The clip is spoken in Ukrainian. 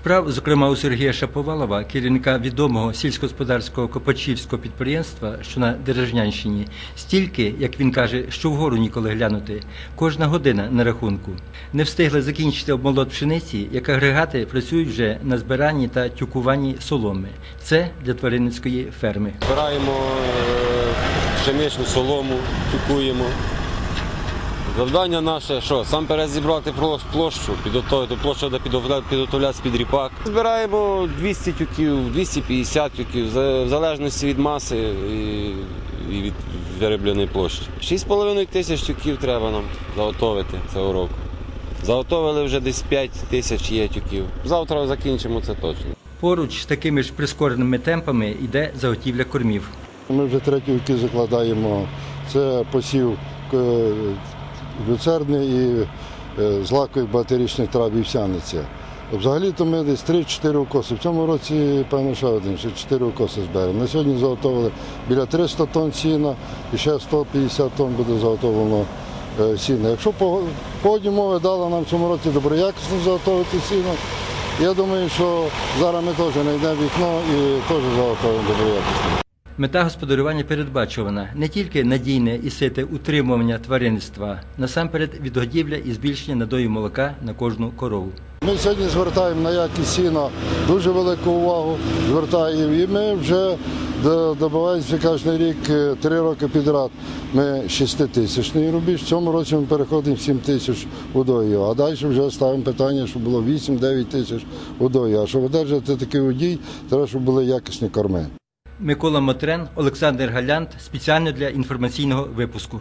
Справ, зокрема у Сергія Шаповалова, керівника відомого сільськогосподарського копачівського підприємства, що на Дережнянщині, стільки, як він каже, що вгору ніколи глянути. Кожна година на рахунку. Не встигли закінчити обмолот пшениці, як агрегати працюють вже на збиранні та тюкуванні соломи. Це для тваринницької ферми. Збираємо е, пшеничну солому, тюкуємо. Завдання наше, що сам перед зібрати площу, підготовити площу, де підготовляти під ріпак. Збираємо 200 тюків, 250 тюків, в залежності від маси і, від виробленої площі. 6,5 тисяч тюків треба нам заготовити цього року. Заготовили вже десь 5 тисяч є тюків. Завтра закінчимо це точно. Поруч з такими ж прискореними темпами йде заготівля кормів. Ми вже треті роки закладаємо. Це посів е, люцерни і е, злакових багаторічних трав вівсяниця. Взагалі-то ми десь 3-4 укоси. В цьому році, певно, ще один, ще 4 укоси зберемо. На сьогодні заготовили біля 300 тонн сіна і ще 150 тонн буде заготовлено е, сіна. Якщо пого- погодні умови дали нам в цьому році доброякісно заготовити сіно, я думаю, що зараз ми теж знайдемо вікно і теж заготовимо доброякісно. Мета господарювання передбачувана не тільки надійне і сите утримування тваринництва, насамперед відгодівля і збільшення надою молока на кожну корову. Ми сьогодні звертаємо на якість сіна дуже велику увагу. Звертаємо і ми вже до- добиваємося кожен рік е, три роки підряд. Ми 6 тисячний рубіж. В цьому році ми переходимо 7 тисяч удою. А далі вже ставимо питання, щоб було 8-9 тисяч удою. А щоб одержати такий удій, треба, щоб були якісні корми. Микола Мотрен, Олександр Галянт спеціально для інформаційного випуску.